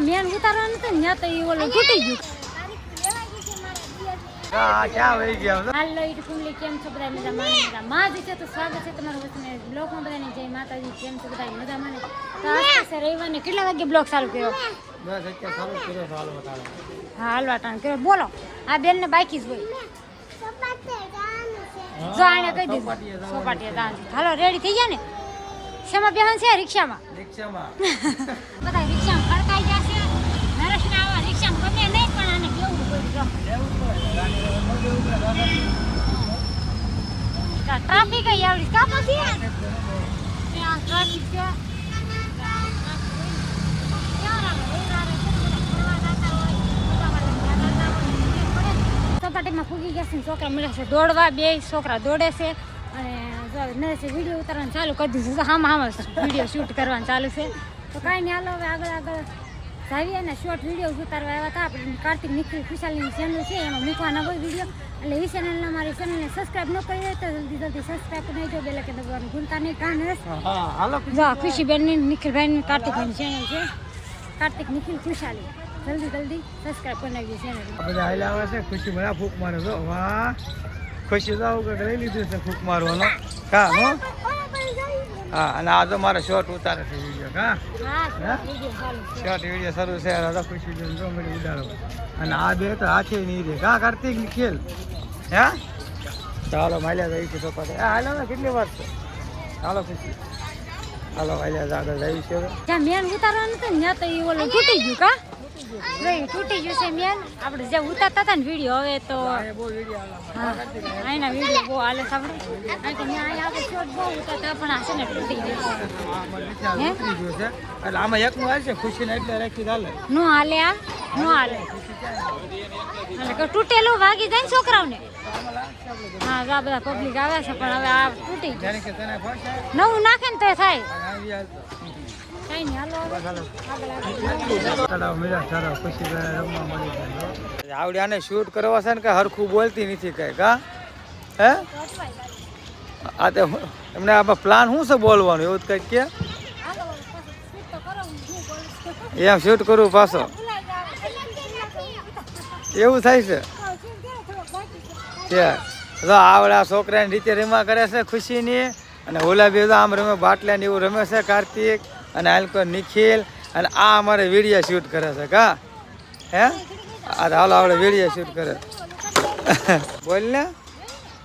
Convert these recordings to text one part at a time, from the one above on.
જ્યાં મેન ઉતારવાનું હતું ને ત્યાં તો એ ઓલું તૂટી ગયું. હાલો ઈટ કેમ છો બધા? મજા માને માં જ છે. તો સ્વાગત છે તમારું વચ્ચે બ્લોગમાં બધાની. જય માતાજી કેમ છો બધા? મજા માને તો આજ રવિવારને કેટલા વાગે બ્લોગ ચાલુ કર્યો? હાલો બતાવો હા હાલવા ટાણ કર્યો. બોલો આ બેનને બાકી જ હોય. જો આને કહી દીધું. સોપાટીએ દાન હાલો રેડી થઈ ગયા ને? શેમાં બેહન છે? રિક્ષામાં? રિક્ષામાં. બધા રિક્ષામાં ફરકાઈ જશે નરેશને આવા રિક્ષામાં ગમે નહીં પણ આને કેવું પડ્યું ટ્રાફિક આવડી કા પછી ત્યાં ટ્રાફિક છે સપાટીમાં ફૂગી ગયા છે છોકરા મળે છે દોડવા બે છોકરા દોડે છે અને નરેશે વીડિયો ઉતારવાનું ચાલુ કરી દીધું હામાં હામાં વીડિયો શૂટ કરવાનું ચાલુ છે તો કાંઈ નહીં હાલો હવે આગળ આગળ જાવીએ શોર્ટ વીડિયો ઉતારવા આવ્યા હતા. આપણે કાર્તિક નિખિલ ખુશાલીની ચેનલ છે એમાં મૂકવાના હોય વીડિયો એટલે એ ચેનલને મારી ચેનલને સબસ્ક્રાઈબ ન કરી હોય તો જલ્દી જલ્દી સબસ્ક્રાઈબ કરી નાખજો. બેલ કે દબાવવાનું ભૂલતા નહીં. કાન હશે હા ખુશીબેનની નિખિલભાઈની કાર્તિકભાઈની ચેનલ છે. કાર્તિક નિખિલ ખુશાલી. જલ્દી જલ્દી સબસ્ક્રાઈબ કરી નાખજો ચેનલ બધા છે. ખુશી મને ફૂક મારે વાહ. ખુશી આવું કંઈક લઈ લીધું છે ફૂક મારવાનો. કા હો? હા અને આ તો મારે શોર્ટ ઉતારે છે વીડિયો હા? ચાલુ શોર્ટ વીડિયો શરૂ છે રાધા ખુશી જો મને ઉડાડો. અને આ બે તો હાથે નહીં રે કા કાર્તિક ખેલ હે? ચાલો માલ્યા જઈ છે સોપા હા હાલો ને કેટલી વાર છે? ચાલો ખુશી. હાલો માલ્યા આગળ જઈ છે મેન ઉતારવાનું તો ને તો એ ઓલું તૂટી ગયું કા? નહીં તૂટી ગયું છે મેન. આપણે જે ઉતારતા હતા ને વીડિયો હવે તો હા અહીંના વીડિયો બહુ હાલે સાંભળે કારણ કે ત્યાં આપણે શોર્ટ બહુ ઉતારતા પણ આ છે ને તૂટી ગયું છે. એટલે આમાં એકનું હાલ છે ખુશીને એટલે રાખી હાલે. નો હાલે આ નો હાલે. એટલે તૂટેલું ભાગી જાય ને છોકરાઓને. હા આ બધા પબ્લિક આવે છે પણ હવે આ તૂટી ગયું નવું નાખે ને તો થાય. આવડે આને શૂટ કરવા છે ને કે હરખું બોલતી નથી કઈ કા હે? આ તે એમને આમાં પ્લાન શું છે બોલવાનું એવું જ કંઈક કે? એમ શૂટ કરું પાછો. એવું થાય છે? જો આવડા છોકરાની રીતે રમવા કરે છે ખુશીની અને ઓલા બે આમ રમે બાટલા ને એવું રમે છે કાર્તિક. અને હાલકો નિખિલ અને આ અમારે વીડિયો શૂટ કરે છે, કા? હે? આ હાલો, આવડે વીડિયો શૂટ કરે. બોલ ને.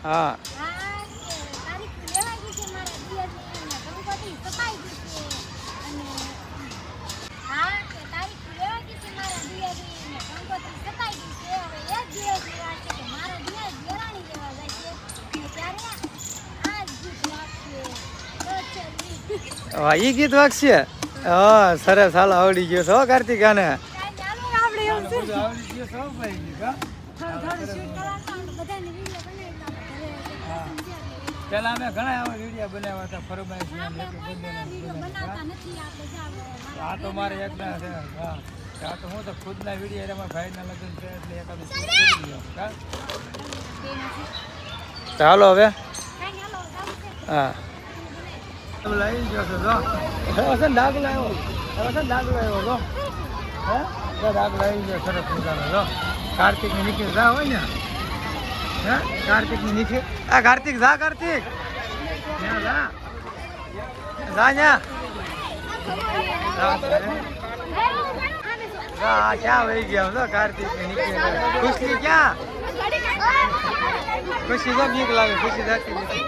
હા. હા ઈ ગીત વાગશે? હા સરસ હાલો આવડી ગયો છો કાર્તિક આને આવડી ગયો છો ભાઈ કા પેલા અમે ઘણા એવા વીડિયો બનાવ્યા હતા એમ બંનેના આ તો મારે એકના છે હા. આ તો હું તો ખુદના વીડિયો એટલે ભાઈના લગ્ન છે એટલે એકાદું? ચાલો હવે હા. લાવી ગયો છે, જો. હવે ડાગલો આવ્યો હવે આવ્યો જો. હે? જો ડાગલો ગયો સરસ કાર્તિકની જા હોય ને. કાર્તિકની નીકળી આ કાર્તિક, જા કાર્તિક. ન્યા જા. જા ક્યાં વહી ગયા, જો કાર્તિક નીકળી ખુશી ક્યાં? ખુશી તો બીક લાગે ખુશી જાતી નથી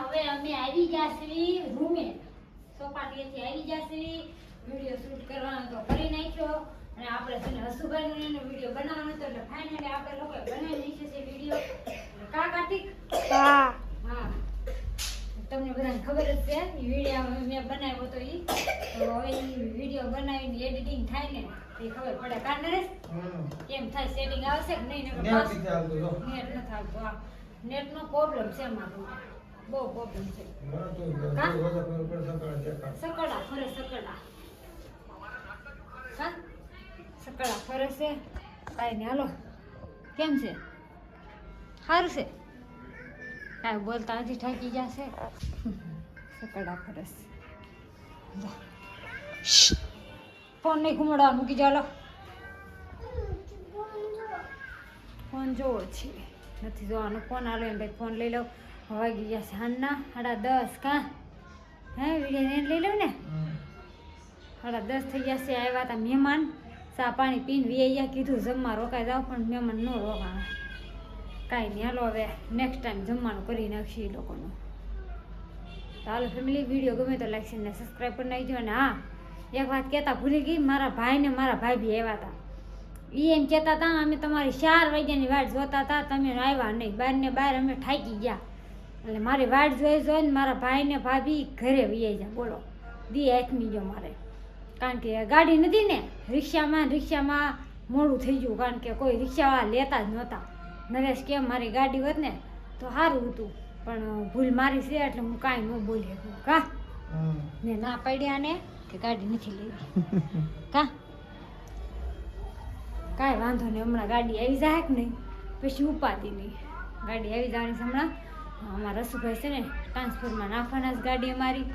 હવે અમે આવી જાસવી રૂમે સોપાટીએથી આવી જશે. વીડિયો શૂટ કરવાનો તો કરી નાખ્યો. અને આપણે છે ને હસુભાઈનો એનો વીડિયો બનાવવાનો હતો એટલે ફાઇનલી આપણે લોકો બનાવી નાખ્યો છે વીડિયો. કા કાર્તિક હા. હા. તમને બધાને ખબર જ છે વીડિયો મેં બનાવ્યો હતો એ તો હવે એ વીડિયો બનાવીને એડિટિંગ થાય ને એ ખબર પડે. કા નરેશ? કેમ થાય? સેટિંગ આવશે કે નહીં? નેટ નથી આવતું હા. નેટનો પ્રોબ્લેમ છે મારું. બહુ પ્રોબ્લેમ છે. સકડા ફરે સકડા સકડા ફરે છે કાંઈ નહીં હાલો કેમ છે સારું છે કાંઈ બોલતા હજી થાકી જશે સકડા ફરે છે ફોન નહીં ઘુમાડવા મૂકી જાલો ફોન જોવો છે નથી જોવાનો ફોન આલો એમ ભાઈ ફોન લઈ લઉં વાગી ગયા સાંજના સાડા દસ કાં હે, વીડિયો લઈ લઉં ને. સાડા દસ થઈ ગયા છે, આવ્યા હતા મહેમાન. ચા પાણી પીને વી ગયા, કીધું જમવા રોકાઈ જાવ પણ મહેમાન ન રોકાણા. કાંઈ નહીં, હાલો હવે નેક્સ્ટ ટાઈમ જમવાનું કરી નાખીએ એ લોકોનું. ચાલો ફેમિલી વીડિયો ગમે તો લાઈક ને સબસ્ક્રાઈબ કરી નાખજો. અને હા, એક વાત કહેતા ભૂલી ગઈ, મારા ભાઈ ને મારા ભાઈ બી આવ્યા હતા એ એમ કહેતા હતા અમે તમારી ચાર વાગ્યાની વાટ જોતા હતા તમે આવ્યા નહીં. બહાર ને બહાર અમે થાકી ગયા. એટલે મારી વાટ જોઈ જોઈને મારા ભાઈને ભાભી ઘરે વહી જા બોલો દી આથમી ગયો મારે. કારણ કે ગાડી નથી ને રિક્ષામાં રિક્ષામાં મોડું થઈ ગયું. કારણ કે કોઈ રિક્ષાવાળા લેતા જ નહોતા. નરેશ કેમ મારી ગાડી હોત ને તો સારું હતું. પણ ભૂલ મારી છે એટલે હું કાંઈ ન બોલી શકું. કા? ને ના પડ્યા ને કે ગાડી નથી લેવી. કા? કાંઈ વાંધો નહીં હમણાં ગાડી આવી જાય કે નહીં? પછી ઉપાતી નહીં. ગાડી આવી જવાની હમણાં. અમારા રસુભાઈ છે ને ટ્રાન્સફરમાં નાખવાના જ ગાડી અમારી.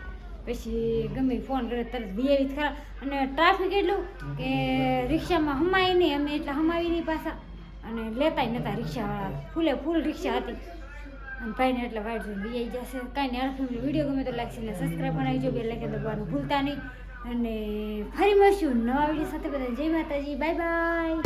પછી ગમે ફોન કરે તરત વીઆઈ ખરા. અને ટ્રાફિક એટલું કે રિક્ષામાં હમાય નહીં અમે એટલે હમાવી નહીં પાછા. અને લેતાય નહોતા રિક્ષાવાળા. ફૂલે ફૂલ રિક્ષા હતી. અને ભાઈને એટલે વાઇટ જોઈને વીઆઈ જશે. કાંઈ નહીં અર્થ વીડિયો ગમે તો લાગશે એટલે સબસ્ક્રાઈબ બનાવીજો બે લાગે દબાવવાનું ભૂલતા નહીં અને ફરી મળશું નવા વીડિયો સાથે બધા જય માતાજી. Bye bye.